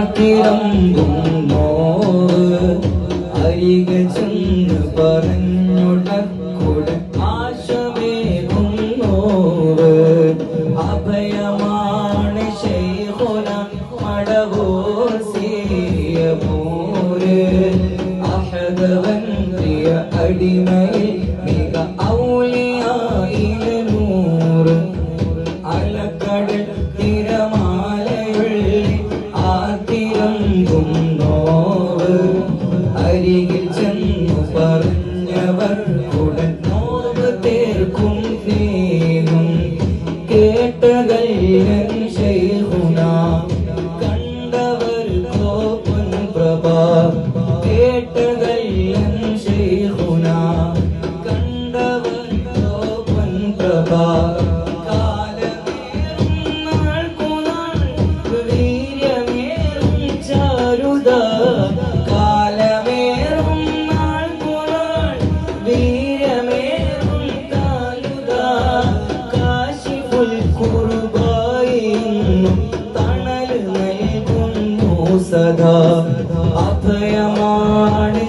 ആക്കിരമ്പും now അരിക ചെന്ന് പറഞ്ഞുടക്കുട ആശമേകും now അഭയമാണ് ശൈഖുന Madavoor സീയമൂര് അഹദവൻ പ്രിയ അടിമയിൽ മിക പറഞ്ഞവർ ഉടൻ നോവ് തീർക്കും നീനും കേട്ടകല്ലൻ ശൈഖുന കണ്ടവർ കോപ്പൻ പ്രഭ കേട്ടകല്ലൻ ശൈഖുന കണ്ടവർ കോപ്പൻ പ്രഭ കാലമേറും നാൾക്കുനാൾ വീര്യമേറും ചാരുത. സദാ അഭയമാണ്